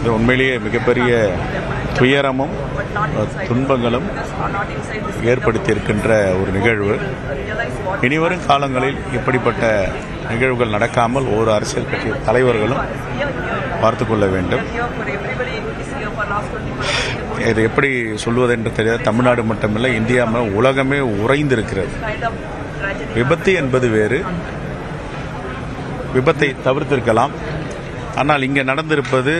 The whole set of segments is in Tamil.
இது உண்மையிலேயே மிகப்பெரிய துயரமும் துன்பங்களும் ஏற்படுத்தியிருக்கின்ற ஒரு நிகழ்வு. இனிவரும் காலங்களில் இப்படிப்பட்ட நிகழ்வுகள் நடக்காமல் ஒரு அரசியல் கட்சி தலைவர்களும் பார்த்து கொள்ள வேண்டும். இது எப்படி சொல்வதென்று தெரியாது. தமிழ்நாடு மட்டுமில்லை இந்தியா ம- உலகமே உறைந்திருக்கிறது. விபத்து என்பது வேறு. விபத்தை தவிர்த்திருக்கலாம். ஆனால் இங்கே நடந்திருப்பது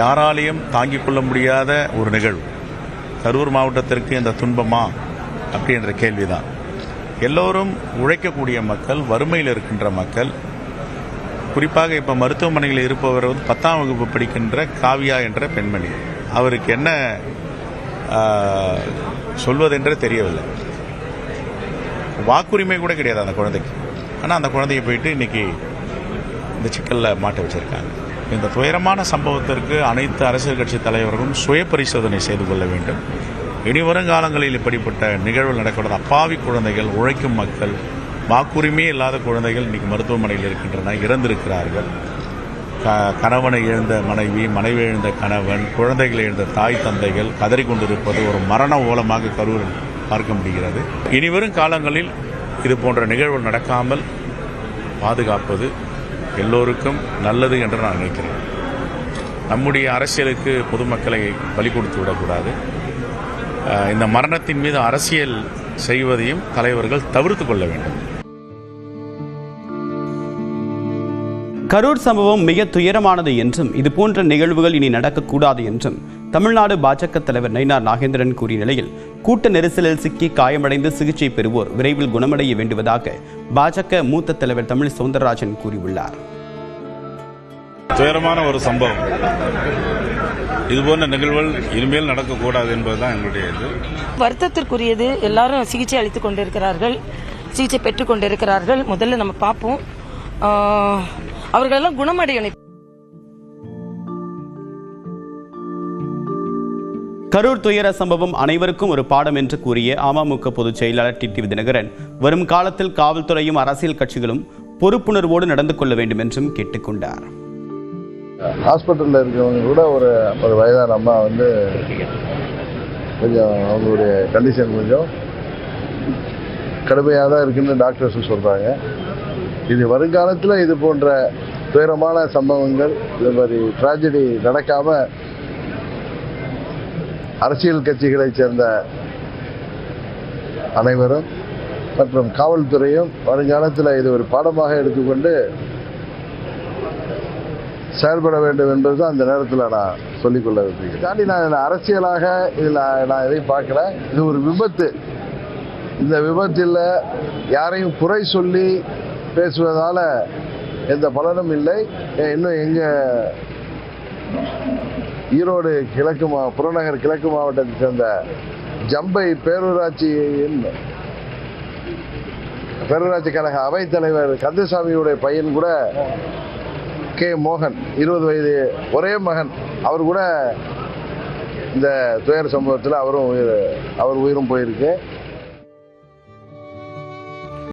யாராலையும் தாங்கிக் கொள்ள முடியாத ஒரு நிகழ்வு. கரூர் மாவட்டத்திற்கு இந்த துன்பமா? அப்படின்ற கேள்விதான். எல்லோரும் உழைக்கக்கூடிய மக்கள் வறுமையில் இருக்கின்ற மக்கள் குறிப்பாக இப்போ மருத்துவமனையில் இருப்பவர் வந்து பத்தாம் வகுப்பு படிக்கின்ற காவியா என்ற பெண்மணி. அவருக்கு என்ன சொல்வதென்றே தெரியவில்லை. வாக்குரிமை கூட கிடையாது அந்த குழந்தைக்கு. ஆனால் அந்த குழந்தைய போயிட்டு இன்னைக்கு இந்த சிக்கலில் மாட்ட வச்சிருக்காங்க. இந்த துயரமான சம்பவத்திற்கு அனைத்து அரசியல் கட்சி தலைவர்களும் சுய பரிசோதனை செய்து கொள்ள வேண்டும். இனி வருங்காலங்களில் இப்படிப்பட்ட நிகழ்வு நடக்கூடாது அப்பாவி குழந்தைகள் உழைக்கும் மக்கள் வாக்குரிமையே இல்லாத குழந்தைகள் இன்னைக்கு மருத்துவமனையில் இருக்கின்றன இறந்திருக்கிறார்கள். க- கணவனை இழந்த மனைவி மனைவி இழந்த கணவன் குழந்தைகளை இழந்த தாய் தந்தைகள் கதறிக்கொண்டிருப்பது ஒரு மரண ஓலமாக கரூரில் பார்க்க முடிகிறது. இனிவரும் காலங்களில் இது போன்ற நிகழ்வு நடக்காமல் பாதுகாப்பது எல்லோருக்கும் நல்லது என்று நான் நினைக்கிறேன். நம்முடைய அரசியலுக்கு பொதுமக்களை பலி கொடுத்து விடக்கூடாது. இந்த மரணத்தின் மீது அரசியல் செய்வதையும் தலைவர்கள் தவிர்த்து கொள்ள வேண்டும். கரூர் சம்பவம் மிக துயரமானது என்றும் இதுபோன்ற நிகழ்வுகள் இனி நடக்கக்கூடாது என்றும் தமிழ்நாடு பாஜக தலைவர் நயினார் நாகேந்திரன் கூறிய நிலையில் கூட்ட நெரிசலில் சிக்கி காயமடைந்து சிகிச்சை பெறுவோர் விரைவில் குணமடைய வேண்டுவதாக பாஜக மூத்த தலைவர் தமிழ் சவுந்தரராஜன் கூறியுள்ளார். துயரமான ஒரு சம்பவம். இதுபோன்ற நிகழ்வுகள் இனிமேல் நடக்கக்கூடாது என்பதுதான் எங்களுடைய இது. வருத்தத்திற்குரியது. எல்லாரும் சிகிச்சை அளித்துக் கொண்டிருக்கிறார்கள். சிகிச்சை பெற்றுக் கொண்டிருக்கிறார்கள். முதல்ல நம்ம பார்ப்போம். ஆஹ், அவர்களெல்லாம் குணமடையணும். கரூர் துயர சம்பவம் அனைவருக்கும் ஒரு பாடம் என்று கூறிய அமமுக பொதுச் செயலாளர் டிடிவி தினகரன் வரும் காலத்தில் காவல்துறையும் அரசியல் கட்சிகளும் பொறுப்புணர்வோடு நடந்து கொள்ள வேண்டும் என்றும் கேட்டுக்கொண்டார் ஹாஸ்பிட்டலில் இருக்கிறவங்க கூட ஒரு ஒரு வயதான அம்மா வந்து கொஞ்சம் அவங்களுடைய கண்டிஷன் கொஞ்சம் கடுமையாக தான் இருக்குன்னு டாக்டர்ஸ் சொல்கிறாங்க இது வருங்காலத்தில் இது போன்ற துயரமான சம்பவங்கள் இது மாதிரி ட்ராஜடி நடக்காமல் அரசியல் கட்சிகளைச் சேர்ந்த அனைவரும் மற்றும் காவல்துறையும் வருங்காலத்தில் இது ஒரு பாடமாக எடுத்துக்கொண்டு செயல்பட வேண்டும் என்பதுதான் அந்த நேரத்தில் நான் சொல்லிக்கொள்ள விரும்புகிறேன். தாண்டி நான் இதில் அரசியலாக இதில் நான் எதையும் பார்க்கல. இது ஒரு விபத்து. இந்த விபத்தில் யாரையும் குறை சொல்லி பேசுவதால் எந்த பலனும் இல்லை. இன்னும் எங்கள் ஈரோடு கிழக்கு மா புறநகர் கிழக்கு மாவட்டத்தை சேர்ந்த ஜம்பை பேரூராட்சியின் பேரூராட்சி கழக அவைத்தலைவர் கந்தசாமியுடைய பையன் கூட கே. மோகன் இருபது வயது ஒரே மகன். அவர் கூட இந்த துயர சம்பவத்தில் அவரும் உயிர் அவர் உயிரும் போயிருக்கு.